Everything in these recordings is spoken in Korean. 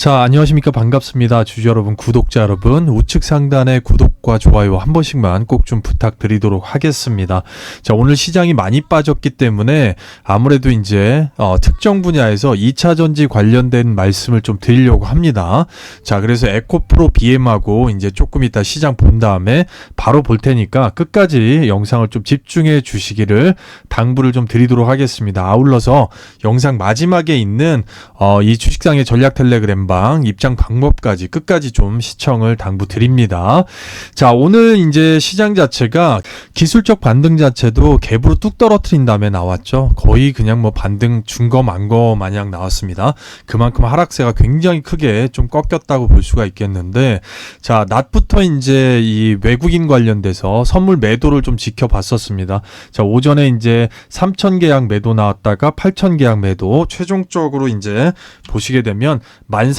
자, 안녕하십니까. 반갑습니다. 주주 여러분, 구독자 여러분. 우측 상단에 구독과 좋아요 한 번씩만 꼭 좀 부탁드리도록 하겠습니다. 자, 오늘 시장이 많이 빠졌기 때문에 아무래도 이제 어, 특정 분야에서 2차 전지 관련된 말씀을 좀 드리려고 합니다. 자, 그래서 에코프로 BM하고 이제 조금 이따 시장 본 다음에 바로 볼 테니까 끝까지 영상을 좀 집중해 주시기를 당부를 좀 드리도록 하겠습니다. 아울러서 영상 마지막에 있는 어, 이 주식상의 전략 텔레그램 방 입장 방법까지 끝까지 좀 시청을 당부드립니다. 자, 오늘 이제 시장 자체가 기술적 반등 자체도 갭으로 뚝 떨어뜨린 다음에 나왔죠. 거의 그냥 뭐 반등 준거 만거 마냥 나왔습니다. 그만큼 하락세가 굉장히 크게 좀 꺾였다고 볼 수가 있겠는데 자, 낮부터 이제 이 외국인 관련돼서 선물 매도를 좀 지켜봤었습니다. 자, 오전에 이제 3천 계약 매도 나왔다가 8천 계약 매도 최종적으로 이제 보시게 되면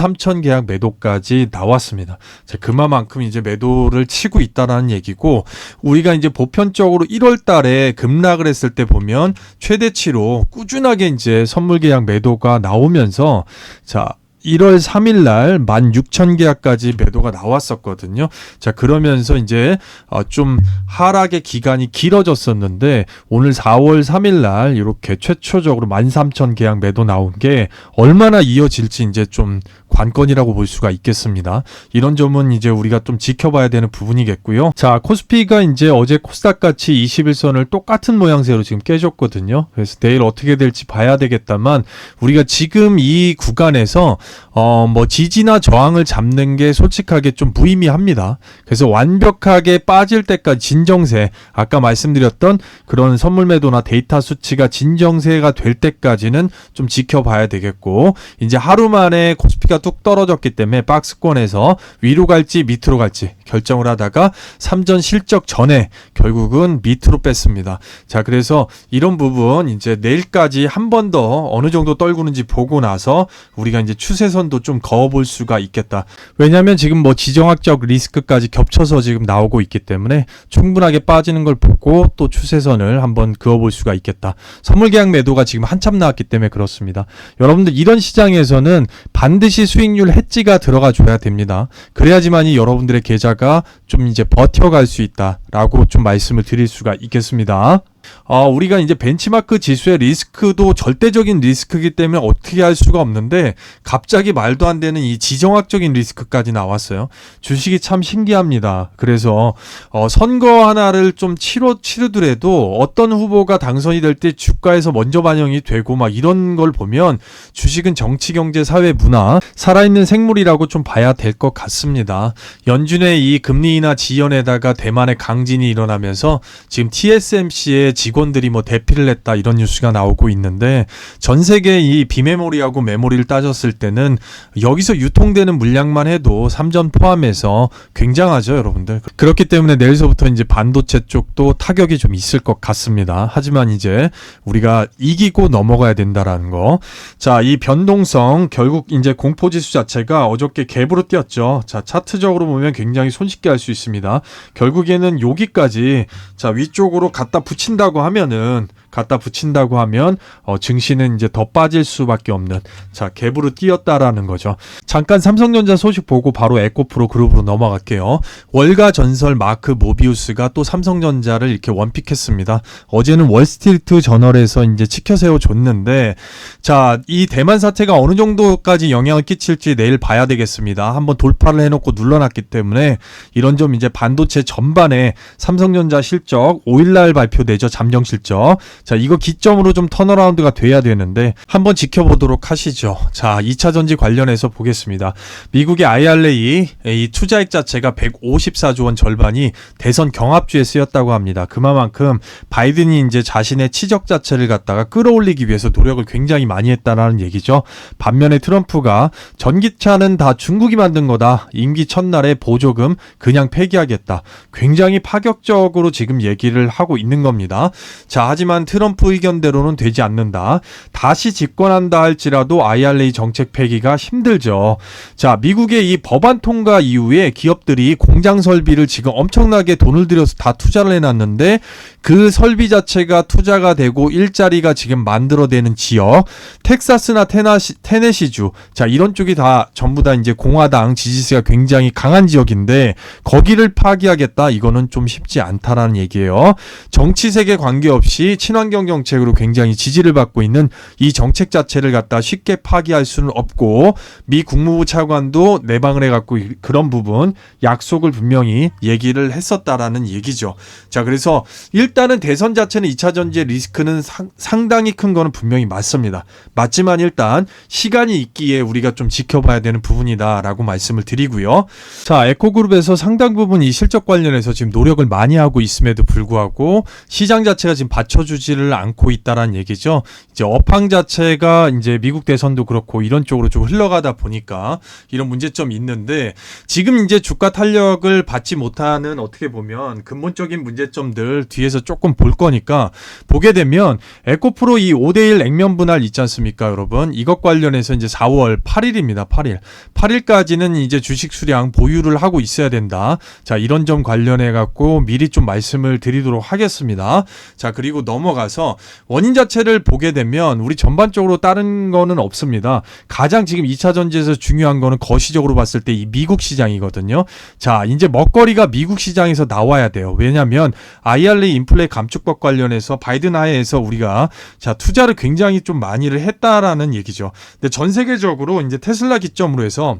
13,000 계약 매도까지 나왔습니다. 자, 그만큼 이제 매도를 치고 있다라는 얘기고 우리가 이제 보편적으로 1월 달에 급락을 했을 때 보면 최대치로 꾸준하게 이제 선물 계약 매도가 나오면서 자, 1월 3일 날 16,000계약까지 매도가 나왔었거든요. 자, 그러면서 이제 어, 좀 하락의 기간이 길어졌었는데 오늘 4월 3일 날 이렇게 최초적으로 13,000계약 매도 나온 게 얼마나 이어질지 이제 좀 관건이라고 볼 수가 있겠습니다. 이런 점은 이제 우리가 좀 지켜봐야 되는 부분이겠고요. 자, 코스피가 이제 어제 코스닥 같이 21선을 똑같은 모양새로 지금 깨졌거든요. 그래서 내일 어떻게 될지 봐야 되겠다만 우리가 지금 이 구간에서 어, 뭐 지지나 저항을 잡는 게 솔직하게 좀 무의미합니다. 그래서 완벽하게 빠질 때까지 진정세, 아까 말씀드렸던 그런 선물 매도나 데이터 수치가 진정세가 될 때까지는 좀 지켜봐야 되겠고, 이제 하루 만에 코스피가 뚝 떨어졌기 때문에 박스권에서 위로 갈지 밑으로 갈지 결정을 하다가 삼전 실적 전에 결국은 밑으로 뺐습니다. 자, 그래서 이런 부분 이제 내일까지 한 번 더 어느 정도 떨구는지 보고 나서 우리가 이제 추세선도 좀 그어볼 수가 있겠다. 왜냐하면 지금 뭐 지정학적 리스크까지 겹쳐서 지금 나오고 있기 때문에 충분하게 빠지는 걸 보고 또 추세선을 한번 그어볼 수가 있겠다. 선물 계약 매도가 지금 한참 나왔기 때문에 그렇습니다. 여러분들 이런 시장에서는 반드시 수익률 해지가 들어가 줘야 됩니다. 그래야지만이 여러분들의 계좌가 좀 이제 버텨갈 수 있다라고 좀 말씀을 드릴 수가 있겠습니다. 어, 우리가 이제 벤치마크 지수의 리스크도 절대적인 리스크이기 때문에 어떻게 할 수가 없는데 갑자기 말도 안 되는 이 지정학적인 리스크까지 나왔어요. 주식이 참 신기합니다. 그래서 어, 선거 하나를 좀 치러 치르더라도 어떤 후보가 당선이 될 때 주가에서 먼저 반영이 되고 막 이런 걸 보면 주식은 정치, 경제, 사회, 문화 살아있는 생물이라고 좀 봐야 될 것 같습니다. 연준의 이 금리나 지연에다가 대만의 강진이 일어나면서 지금 TSMC의 직원들이 뭐 대피를 했다 이런 뉴스가 나오고 있는데 전 세계 이 비메모리하고 메모리를 따졌을 때는 여기서 유통되는 물량만 해도 3전 포함해서 굉장하죠, 여러분들. 그렇기 때문에 내일서부터 이제 반도체 쪽도 타격이 좀 있을 것 같습니다. 하지만 이제 우리가 이기고 넘어가야 된다라는 거. 자, 이 변동성 결국 이제 공포 지수 자체가 어저께 갭으로 뛰었죠. 자, 차트적으로 보면 굉장히 손쉽게 할 수 있습니다. 결국에는 여기까지 자, 위쪽으로 갖다 붙인다 붙인다고 하면은 갖다 붙인다고 하면 어, 증시는 이제 더 빠질 수밖에 없는 자 갭으로 뛰었다라는 거죠. 잠깐 삼성전자 소식 보고 바로 에코프로 그룹으로 넘어갈게요. 월가 전설 마크 모비우스가 또 삼성전자를 이렇게 원픽했습니다. 어제는 월스트리트 저널에서 이제 치켜 세워 줬는데 자 이 대만 사태가 어느 정도까지 영향을 끼칠지 내일 봐야 되겠습니다. 한번 돌파를 해놓고 눌러놨기 때문에 이런 점 이제 반도체 전반에 삼성전자 실적 5일날 발표되죠. 잠정 실적. 자, 이거 기점으로 좀 턴어라운드가 돼야 되는데 한번 지켜보도록 하시죠. 자, 2차 전지 관련해서 보겠습니다. 미국의 IRA 이 투자액 자체가 154조 원 절반이 대선 경합주에 쓰였다고 합니다. 그만큼 바이든이 이제 자신의 치적 자체를 갖다가 끌어올리기 위해서 노력을 굉장히 많이 했다라는 얘기죠. 반면에 트럼프가 전기차는 다 중국이 만든 거다. 임기 첫날에 보조금 그냥 폐기하겠다. 굉장히 파격적으로 지금 얘기를 하고 있는 겁니다. 자, 하지만 트럼프 의견대로는 되지 않는다. 다시 집권한다 할지라도 IRA 정책 폐기가 힘들죠. 자, 미국의 이 법안 통과 이후에 기업들이 공장 설비를 지금 엄청나게 돈을 들여서 다 투자를 해놨는데 그 설비 자체가 투자가 되고 일자리가 지금 만들어내는 지역, 텍사스나 테나시, 테네시주, 자 이런 쪽이 다 전부 다 이제 공화당 지지세가 굉장히 강한 지역인데 거기를 파기하겠다 이거는 좀 쉽지 않다라는 얘기예요. 정치 세계 관계없이 친환 경 정책으로 굉장히 지지를 받고 있는 이 정책 자체를 갖다 쉽게 파기할 수는 없고 미 국무부 차관도 내방을 해갖고 이- 그런 부분 약속을 분명히 얘기를 했었다라는 얘기죠. 자 그래서 일단은 대선 자체는 2차 전지의 리스크는 상, 상당히 큰 거는 분명히 맞습니다. 맞지만 일단 시간이 있기에 우리가 좀 지켜봐야 되는 부분이다라고 말씀을 드리고요. 자, 에코그룹에서 상당 부분 이 실적 관련해서 지금 노력을 많이 하고 있음에도 불구하고 시장 자체가 지금 받쳐주지 를 않고 있다라는 얘기죠. 이제 업황 자체가 이제 미국 대선도 그렇고 이런 쪽으로 좀 흘러가다 보니까 이런 문제점이 있는데 지금 이제 주가 탄력을 받지 못하는 어떻게 보면 근본적인 문제점들 뒤에서 조금 볼 거니까 보게 되면 에코프로 이 5대1 액면 분할 있지 않습니까, 여러분? 이것 관련해서 이제 4월 8일입니다. 8일. 8일까지는 이제 주식 수량 보유를 하고 있어야 된다. 자, 이런 점 관련해 갖고 미리 좀 말씀을 드리도록 하겠습니다. 자, 그리고 넘어가 서 원인 자체를 보게 되면 우리 전반적으로 다른 거는 없습니다. 가장 지금 2차 전지에서 중요한 거는 거시적으로 봤을 때 이 미국 시장이거든요. 자, 이제 먹거리가 미국 시장에서 나와야 돼요. 왜냐면 IRA 인플레 감축법 관련해서 바이든 하에서 우리가 자, 투자를 굉장히 좀 많이를 했다라는 얘기죠. 근데 전 세계적으로 이제 테슬라 기점으로 해서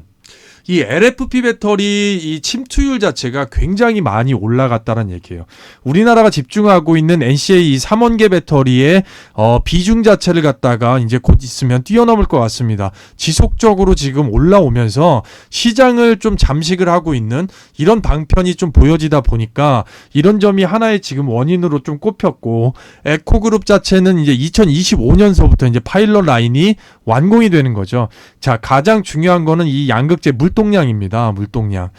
이 LFP 배터리 이 침투율 자체가 굉장히 많이 올라갔다는 얘기예요. 우리나라가 집중하고 있는 NCA 이 3원계 배터리의 어, 비중 자체를 갖다가 이제 곧 있으면 뛰어넘을 것 같습니다. 지속적으로 지금 올라오면서 시장을 좀 잠식을 하고 있는 이런 방편이 좀 보여지다 보니까 이런 점이 하나의 지금 원인으로 좀 꼽혔고 에코그룹 자체는 이제 2025년서부터 이제 파일럿 라인이 완공이 되는 거죠. 자, 가장 중요한 거는 이 양극재 물 동량입니다. 물동량.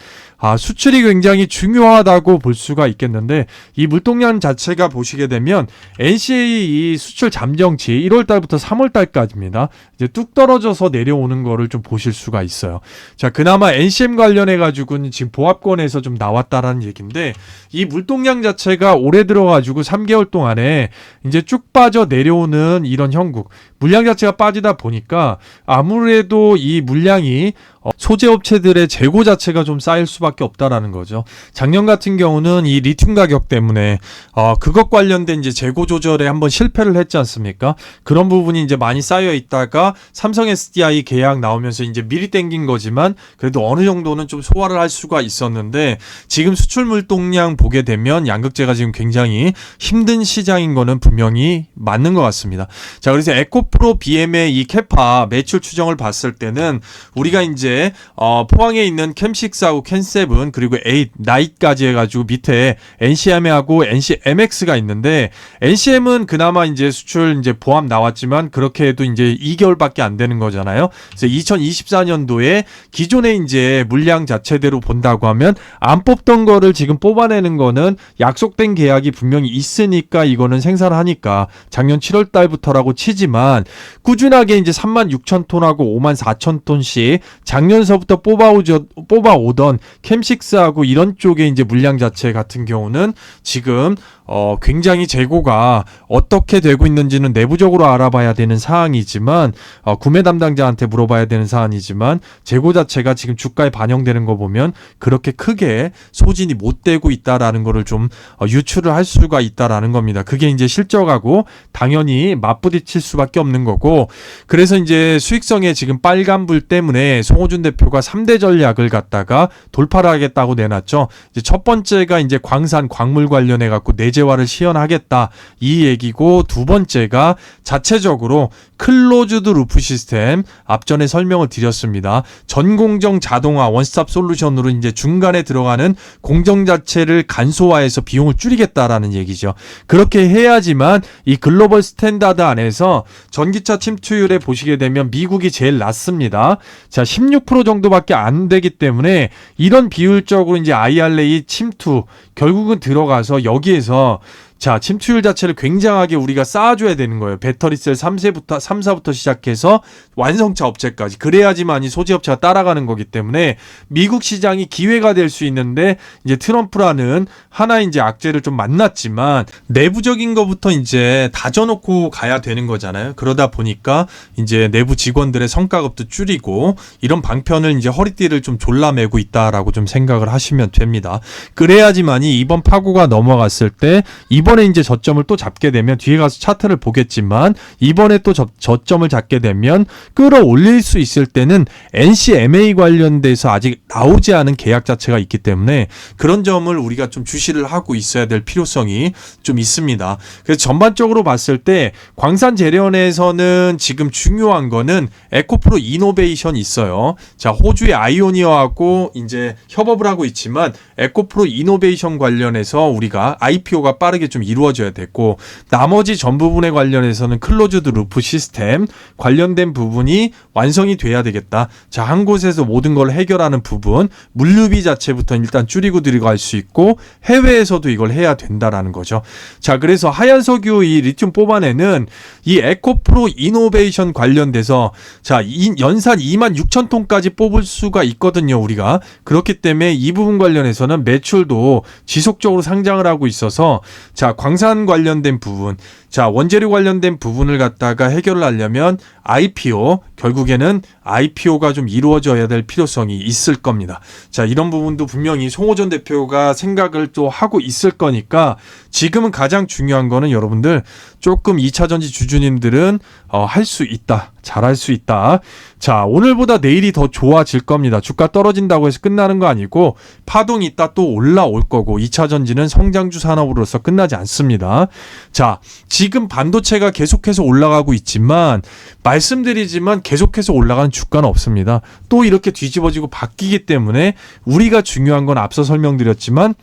아, 수출이 굉장히 중요하다고 볼 수가 있겠는데 이 물동량 자체가 보시게 되면 NCA 이 수출 잠정치 1월 달부터 3월 달까지입니다. 이제 뚝 떨어져서 내려오는 거를 좀 보실 수가 있어요. 자, 그나마 NCM 관련해 가지고는 지금 보합권에서 좀 나왔다라는 얘기인데 이 물동량 자체가 올해 들어 가지고 3개월 동안에 이제 쭉 빠져 내려오는 이런 형국. 물량 자체가 빠지다 보니까 아무래도 이 물량이 어, 소재 업체들의 재고 자체가 좀 쌓일 수밖에 없다라는 거죠. 작년 같은 경우는 이 리튬 가격 때문에 어, 그것 관련된 이제 재고 조절에 한번 실패를 했지 않습니까? 그런 부분이 이제 많이 쌓여 있다가 삼성 SDI 계약 나오면서 이제 미리 땡긴 거지만 그래도 어느 정도는 좀 소화를 할 수가 있었는데 지금 수출 물 동량 보게 되면 양극재가 지금 굉장히 힘든 시장인 거는 분명히 맞는 것 같습니다. 자, 그래서 에코프로 BM의 이 캐파 매출 추정을 봤을 때는 우리가 이제 어, 포항에 있는 캠6하고 캠7 그리고 8, 나잇까지 해가지고 밑에 NCM하고 NCMX가 있는데 NCM은 그나마 이제 수출 이제 보합 나왔지만 그렇게 해도 이제 2개월밖에 안 되는 거잖아요. 그래서 2024년도에 기존의 이제 물량 자체대로 본다고 하면 안 뽑던 거를 지금 뽑아내는 거는 약속된 계약이 분명히 있으니까 이거는 생산을 하니까 작년 7월 달부터라고 치지만 꾸준하게 이제 3만 6천 톤하고 5만 4천 톤씩 작년서부터 뽑아오죠, 뽑아오던 캠식스하고 이런 쪽의 이제 물량 자체 같은 경우는 지금 어, 굉장히 재고가 어떻게 되고 있는지는 내부적으로 알아봐야 되는 사항이지만 어, 구매 담당자한테 물어봐야 되는 사안이지만 재고 자체가 지금 주가에 반영되는 거 보면 그렇게 크게 소진이 못 되고 있다라는 거를 좀 어, 유추를 할 수가 있다라는 겁니다. 그게 이제 실적하고 당연히 맞부딪힐 수밖에 없는 거고 그래서 이제 수익성에 지금 빨간불 때문에 송호준 대표가 3대 전략을 갖다가 돌파를 하겠다고 내놨죠. 이제 첫 번째가 이제 광산 광물 관련해 갖고 내 재화를 시연하겠다. 이 얘기고 두 번째가 자체적으로 클로즈드 루프 시스템 앞전에 설명을 드렸습니다. 전공정 자동화 원스톱 솔루션으로 이제 중간에 들어가는 공정 자체를 간소화해서 비용을 줄이겠다라는 얘기죠. 그렇게 해야지만 이 글로벌 스탠다드 안에서 전기차 침투율에 보시게 되면 미국이 제일 낮습니다. 자, 16% 정도밖에 안 되기 때문에 이런 비율적으로 이제 IRA 침투 결국은 들어가서 여기에서 자, 침투율 자체를 굉장하게 우리가 쌓아줘야 되는 거예요. 배터리셀 3세부터, 3사부터 시작해서 완성차 업체까지. 그래야지만 이 소지업체가 따라가는 거기 때문에 미국 시장이 기회가 될 수 있는데 이제 트럼프라는 하나의 이제 악재를 좀 만났지만 내부적인 것부터 이제 다져놓고 가야 되는 거잖아요. 그러다 보니까 이제 내부 직원들의 성과급도 줄이고 이런 방편을 이제 허리띠를 좀 졸라매고 있다라고 좀 생각을 하시면 됩니다. 그래야지만이 이번 파고가 넘어갔을 때 이 번에 이제 저점을 또 잡게 되면 뒤에 가서 차트를 보겠지만 이번에 또 저, 저점을 잡게 되면 끌어올릴 수 있을 때는 NCMA 관련돼서 아직 나오지 않은 계약 자체가 있기 때문에 그런 점을 우리가 좀 주시를 하고 있어야 될 필요성이 좀 있습니다. 그래서 전반적으로 봤을 때 광산 재련에서는 지금 중요한 거는 에코프로 이노베이션이 있어요. 자, 호주의 아이오니어하고 이제 협업을 하고 있지만 에코프로 이노베이션 관련해서 우리가 IPO가 빠르게 좀 이루어져야 됐고 나머지 전 부분에 관련해서는 클로즈드 루프 시스템 관련된 부분이 완성이 돼야 되겠다. 자, 한 곳에서 모든 걸 해결하는 부분, 물류비 자체부터 일단 줄이고 들어갈 수 있고 해외에서도 이걸 해야 된다라는 거죠. 자, 그래서 하얀 석유 이 리튬 뽑아내는 이 에코프로 이노베이션 관련돼서 자, 이, 연산 2만 6천 톤까지 뽑을 수가 있거든요, 우리가. 그렇기 때문에 이 부분 관련해서는 매출도 지속적으로 상장을 하고 있어서 자, 광산 관련된 부분, 자, 원재료 관련된 부분을 갖다가 해결을 하려면 IPO, 결국에는 IPO가 좀 이루어져야 될 필요성이 있을 겁니다. 자, 이런 부분도 분명히 송호전 대표가 생각을 또 하고 있을 거니까 지금은 가장 중요한 거는 여러분들 조금 2차 전지 주주님들은 어, 할 수 있다. 잘할 수 있다. 자, 오늘보다 내일이 더 좋아질 겁니다. 주가 떨어진다고 해서 끝나는 거 아니고 파동이 있다 또 올라올 거고 2차 전지는 성장주 산업으로서 끝나지 않습니다. 자, 지금 반도체가 계속해서 올라가고 있지만 말씀드리지만 계속해서 올라가는 주가는 없습니다. 또 이렇게 뒤집어지고 바뀌기 때문에 우리가 중요한 건 앞서 설명드렸지만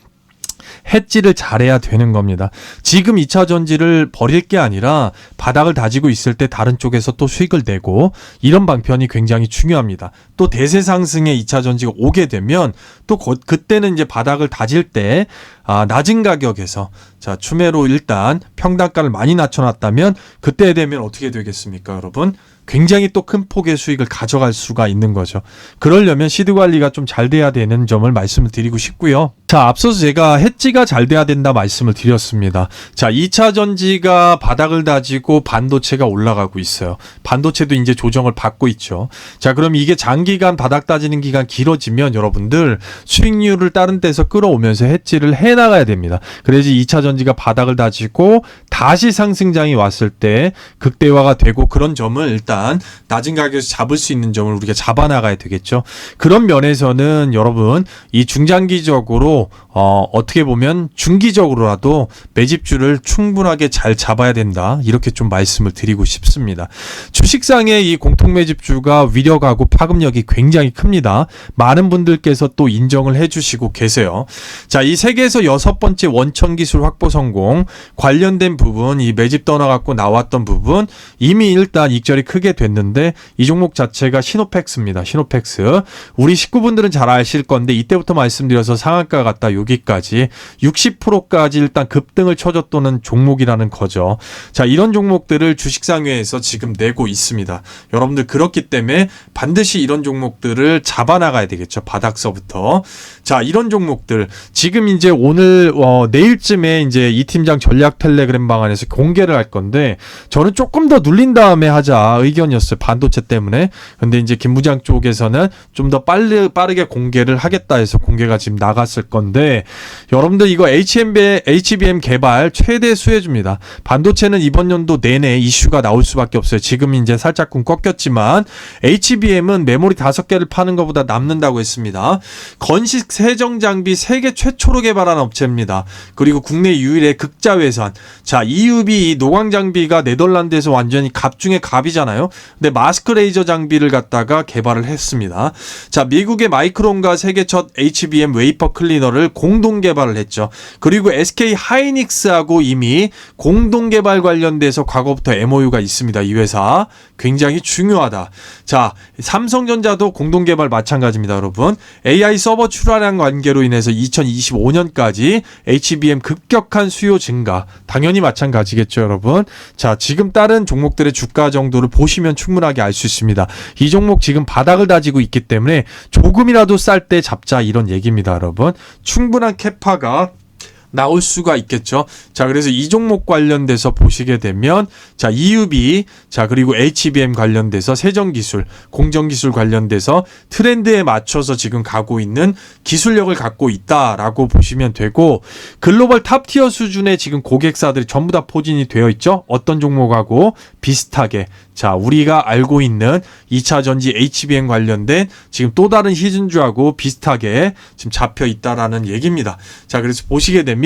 해지를 잘해야 되는 겁니다. 지금 2차 전지를 버릴 게 아니라 바닥을 다지고 있을 때 다른 쪽에서 또 수익을 내고 이런 방편이 굉장히 중요합니다. 또 대세 상승의 2차 전지가 오게 되면 또 거, 그때는 이제 바닥을 다질 때 아, 낮은 가격에서 자 추매로 일단 평단가를 많이 낮춰놨다면 그때 되면 어떻게 되겠습니까, 여러분? 굉장히 또 큰 폭의 수익을 가져갈 수가 있는 거죠. 그러려면 시드 관리가 좀 잘 돼야 되는 점을 말씀을 드리고 싶고요. 자, 앞서서 제가 해지가 잘 돼야 된다 말씀을 드렸습니다. 자, 2차 전지가 바닥을 다지고 반도체가 올라가고 있어요. 반도체도 이제 조정을 받고 있죠. 자, 그럼 이게 장기간 바닥 다지는 기간 길어지면 여러분들 수익률을 다른 데서 끌어오면서 해지를 해 나가야 됩니다. 그래야지 2차 전지가 바닥을 다지고 다시 상승장이 왔을 때 극대화가 되고 그런 점을 일단 낮은 가격에서 잡을 수 있는 점을 우리가 잡아 나가야 되겠죠. 그런 면에서는 여러분 이 중장기적으로 어, 어떻게 보면 중기적으로라도 매집주를 충분하게 잘 잡아야 된다. 이렇게 좀 말씀을 드리고 싶습니다. 주식상의 이 공통 매집주가 위력하고 파급력이 굉장히 큽니다. 많은 분들께서 또 인정을 해주시고 계세요. 자, 이 세계에서 여섯 번째 원천 기술 확보 성공 관련된 부분, 이 매집 떠나 갖고 나왔던 부분 이미 일단 익절이 크게 됐는데 이 종목 자체가 시노팩스입니다. 시노팩스. 우리 식구분들은 잘 아실 건데 이때부터 말씀드려서 상한가 갔다 여기까지 60%까지 일단 급등을 쳐줬다는 종목이라는 거죠. 자, 이런 종목들을 주식상회에서 지금 내고 있습니다. 여러분들 그렇기 때문에 반드시 이런 종목들을 잡아 나가야 되겠죠. 바닥서부터. 자, 이런 종목들 지금 이제 오늘 어, 내일쯤에 이제 이 팀장 전략 텔레그램 방안에서 공개를 할 건데 저는 조금 더 눌린 다음에 하자 의견이었어요. 반도체 때문에. 근데 이제 김 부장 쪽에서는 좀 더 빨리 빠르게 공개를 하겠다 해서 공개가 지금 나갔을 건데 여러분들 이거 HBM, HBM 개발 최대 수혜주입니다. 반도체는 이번 연도 내내 이슈가 나올 수밖에 없어요. 지금 이제 살짝쿵 꺾였지만 HBM은 메모리 다섯 개를 파는 것보다 남는다고 했습니다. 건식 세정 장비 세계 최초로 개발한 업체입니다. 그리고 국내 유일의 극자외선. 자, EUV 이 노광 장비가 네덜란드에서 완전히 갑 중에 갑이잖아요. 근데 마스크 레이저 장비를 갖다가 개발을 했습니다. 자, 미국의 마이크론과 세계 첫 HBM 웨이퍼 클리너를 공동 개발을 했죠. 그리고 SK 하이닉스하고 이미 공동 개발 관련돼서 과거부터 MOU가 있습니다. 이 회사 굉장히 중요하다. 자, 삼성전자도 공동 개발 마찬가지입니다, 여러분. AI 서버 출하량 관계로 인해서 2025년까지 HBM 급격한 수요 증가 당연히 마찬가지겠죠, 여러분. 자, 지금 다른 종목들의 주가 정도를 보시면 충분하게 알 수 있습니다. 이 종목 지금 바닥을 다지고 있기 때문에 조금이라도 쌀 때 잡자 이런 얘기입니다, 여러분. 충분한 캐파가 나올 수가 있겠죠. 자, 그래서 이 종목 관련돼서 보시게 되면 자, EUB 자, 그리고 HBM 관련돼서 세정 기술, 공정 기술 관련돼서 트렌드에 맞춰서 지금 가고 있는 기술력을 갖고 있다라고 보시면 되고 글로벌 탑티어 수준의 지금 고객사들이 전부 다 포진이 되어 있죠. 어떤 종목하고 비슷하게 자, 우리가 알고 있는 2차 전지 HBM 관련된 지금 또 다른 시즌주하고 비슷하게 지금 잡혀 있다라는 얘기입니다. 자, 그래서 보시게 되면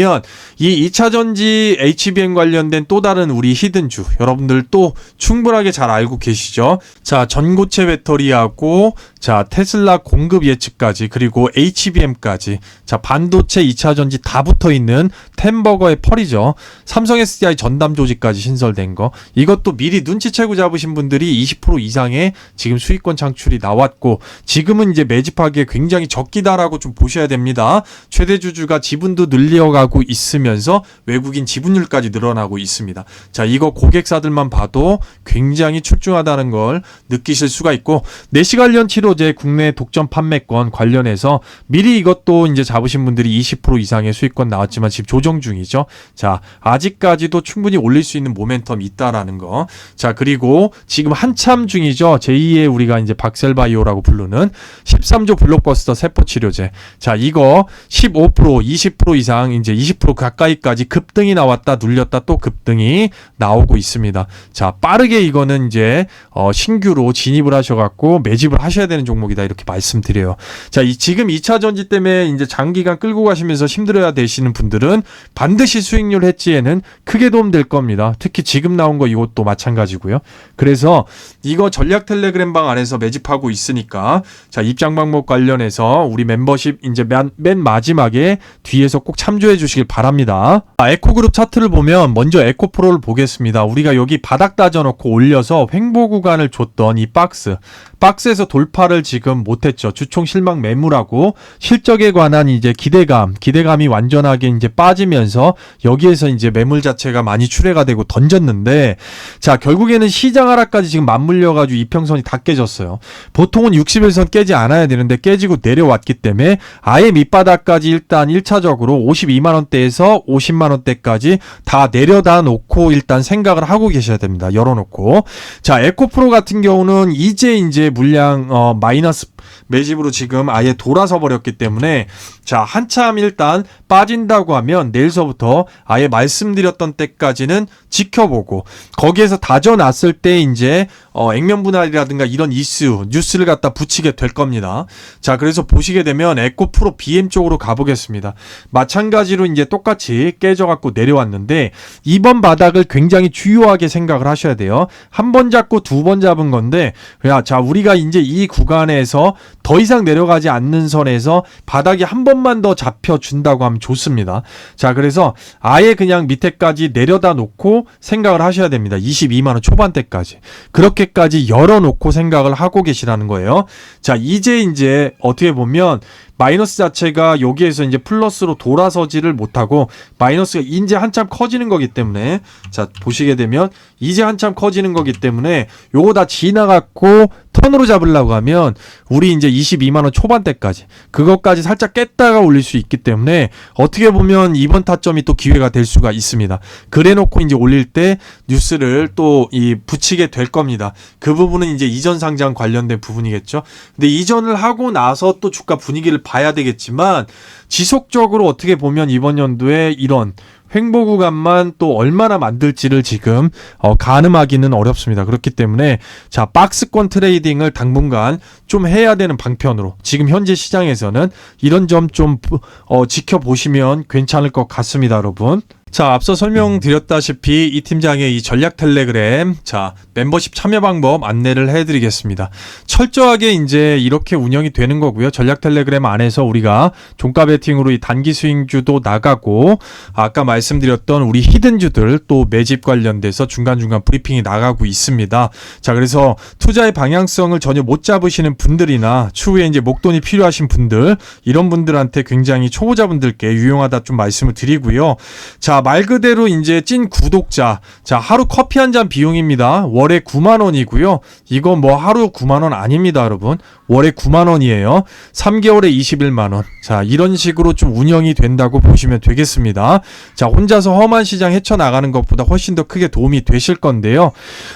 이 2차 전지 HBM 관련된 또 다른 우리 히든주 여러분들 또 충분하게 잘 알고 계시죠? 자, 전고체 배터리하고 자, 테슬라 공급 예측까지 그리고 HBM까지 자, 반도체 2차 전지 다 붙어 있는 템버거의 펄이죠. 삼성 SDI 전담 조직까지 신설된 거. 이것도 미리 눈치채고 잡으신 분들이 20% 이상의 지금 수익권 창출이 나왔고 지금은 이제 매집하기에 굉장히 적기다라고 좀 보셔야 됩니다. 최대 주주가 지분도 늘려가고 있으면서 외국인 지분율까지 늘어나고 있습니다. 자, 이거 고객사들만 봐도 굉장히 출중하다는 걸 느끼실 수가 있고 내시 관련 치료제 국내 독점 판매권 관련해서 미리 이것도 이제 잡으신 분들이 20% 이상의 수익권 나왔지만 지금 조정 중이죠. 자, 아직까지도 충분히 올릴 수 있는 모멘텀이 있다라는 거. 자, 그리고 지금 한참 중이죠. 제2의 우리가 이제 박셀바이오라고 부르는 13조 블록버스터 세포 치료제. 자, 이거 15% 20% 이상 이제 20% 가까이까지 급등이 나왔다 눌렸다 또 급등이 나오고 있습니다. 자, 빠르게 이거는 이제 어, 신규로 진입을 하셔갖고 매집을 하셔야 되는 종목이다 이렇게 말씀드려요. 자, 이 지금 2차 전지 때문에 이제 장기간 끌고 가시면서 힘들어야 되시는 분들은 반드시 수익률 해지에는 크게 도움될 겁니다. 특히 지금 나온 거 이것도 마찬가지고요. 그래서 이거 전략 텔레그램 방 안에서 매집하고 있으니까 자, 입장 방법 관련해서 우리 멤버십 이제 맨, 맨 마지막에 뒤에서 꼭 참조해 주 시길 바랍니다. 아, 에코그룹 차트를 보면 먼저 에코프로를 보겠습니다. 우리가 여기 바닥 다져놓고 올려서 횡보 구간을 줬던 이 박스 박스에서 돌파를 지금 못했죠. 주총 실망 매물하고 실적에 관한 이제 기대감, 기대감이 완전하게 이제 빠지면서 여기에서 이제 매물 자체가 많이 출회가 되고 던졌는데 자 결국에는 시장 하락까지 지금 맞물려 가지고 이평선이 다 깨졌어요. 보통은 60일선 깨지 않아야 되는데 깨지고 내려왔기 때문에 아예 밑바닥까지 일단 1차적으로 52만 원대에서 50만 원대까지 다 내려다 놓고 일단 생각을 하고 계셔야 됩니다. 열어놓고 자 에코프로 같은 경우는 이제 이제 물량 어 마이너스 매집으로 지금 아예 돌아서 버렸기 때문에 자 한참 일단 빠진다고 하면 내일서부터 아예 말씀드렸던 때까지는 지켜보고 거기에서 다져놨을 때 이제 어 액면 분할이라든가 이런 이슈 뉴스를 갖다 붙이게 될 겁니다. 자 그래서 보시게 되면 에코 프로 BM 쪽으로 가보겠습니다. 마찬가지로 이제 똑같이 깨져갖고 내려왔는데 이번 바닥을 굉장히 주요하게 생각을 하셔야 돼요. 한 번 잡고 두 번 잡은 건데 야, 자 우리가 이제 이 구간에서 더 이상 내려가지 않는 선에서 바닥이 한번 만 더 잡혀준다고 하면 좋습니다. 자, 그래서 아예 그냥 밑에까지 내려다 놓고 생각을 하셔야 됩니다. 22만원 초반대까지. 그렇게까지 열어놓고 생각을 하고 계시라는 거예요. 자, 이제 이제 어떻게 보면 마이너스 자체가 여기에서 이제 플러스로 돌아서지를 못하고 마이너스가 이제 한참 커지는 거기 때문에 자 보시게 되면 이제 한참 커지는 거기 때문에 요거 다 지나갔고 턴으로 잡으려고 하면 우리 이제 22만 원 초반대까지 그것까지 살짝 깼다가 올릴 수 있기 때문에 어떻게 보면 이번 타점이 또 기회가 될 수가 있습니다. 그래놓고 이제 올릴 때 뉴스를 또 이 붙이게 될 겁니다. 그 부분은 이제 이전 상장 관련된 부분이겠죠. 근데 이전을 하고 나서 또 주가 분위기를 봐야 되겠지만 지속적으로 어떻게 보면 이번 연도에 이런 횡보 구간만 또 얼마나 만들지를 지금 어, 가늠하기는 어렵습니다. 그렇기 때문에 자 박스권 트레이딩을 당분간 좀 해야 되는 방편으로 지금 현재 시장에서는 이런 점좀 어, 지켜보시면 괜찮을 것 같습니다, 여러분. 자, 앞서 설명드렸다시피 이 팀장의 이 전략 텔레그램, 자, 멤버십 참여 방법 안내를 해드리겠습니다. 철저하게 이제 이렇게 운영이 되는 거고요. 전략 텔레그램 안에서 우리가 종가 베팅으로 이 단기 수익주도 나가고, 아까 말씀드렸던 우리 히든주들 또 매집 관련돼서 중간중간 브리핑이 나가고 있습니다. 자, 그래서 투자의 방향성을 전혀 못 잡으시는 분들이나 추후에 이제 목돈이 필요하신 분들, 이런 분들한테 굉장히 초보자분들께 유용하다 좀 말씀을 드리고요. 자, 말 그대로 이제 찐 구독자. 자, 하루 커피 한 잔 비용입니다. 월에 9만 원이고요. 이거 뭐 하루 9만 원 아닙니다, 여러분. 월에 9만 원이에요. 3개월에 21만 원. 자, 이런 식으로 좀 운영이 된다고 보시면 되겠습니다. 자, 혼자서 험한 시장 헤쳐 나가는 것보다 훨씬 더 크게 도움이 되실 건데요.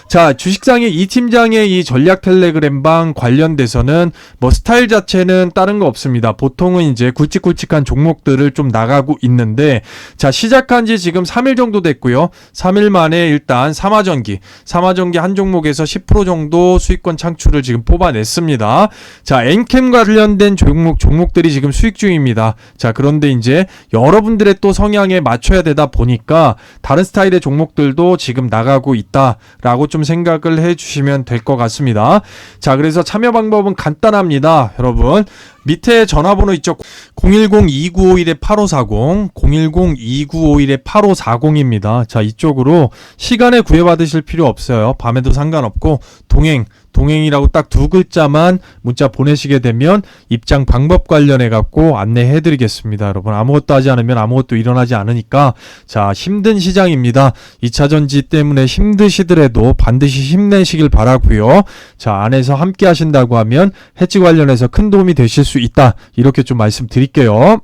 자, 주식상의 이 팀장의 이 전략 텔레그램방 관련돼서는 뭐 스타일 자체는 다른 거 없습니다. 보통은 이제 굵직굵직한 종목들을 좀 나가고 있는데 자, 시작한 지 지금 3일 정도 됐고요. 3일 만에 일단 삼화전기, 삼화전기 한 종목에서 10% 정도 수익권 창출을 지금 뽑아냈습니다. 자, 엔캠 관련된 종목, 종목들이 지금 수익 중입니다. 자, 그런데 이제 여러분들의 또 성향에 맞춰야 되다 보니까 다른 스타일의 종목들도 지금 나가고 있다라고 좀 생각을 해 주시면 될 것 같습니다. 자, 그래서 참여 방법은 간단합니다. 여러분. 밑에 전화번호 있죠? 010-2951-8540, 010-2951-8540입니다. 자, 이쪽으로 시간에 구애받으실 필요 없어요. 밤에도 상관없고, 동행, 동행이라고 딱 두 글자만 문자 보내시게 되면 입장 방법 관련해 갖고 안내해 드리겠습니다. 여러분 아무것도 하지 않으면 아무것도 일어나지 않으니까 자, 힘든 시장입니다. 2차 전지 때문에 힘드시더라도 반드시 힘내시길 바라고요. 자, 안에서 함께 하신다고 하면 해지 관련해서 큰 도움이 되실 수 있다. 이렇게 좀 말씀드릴게요.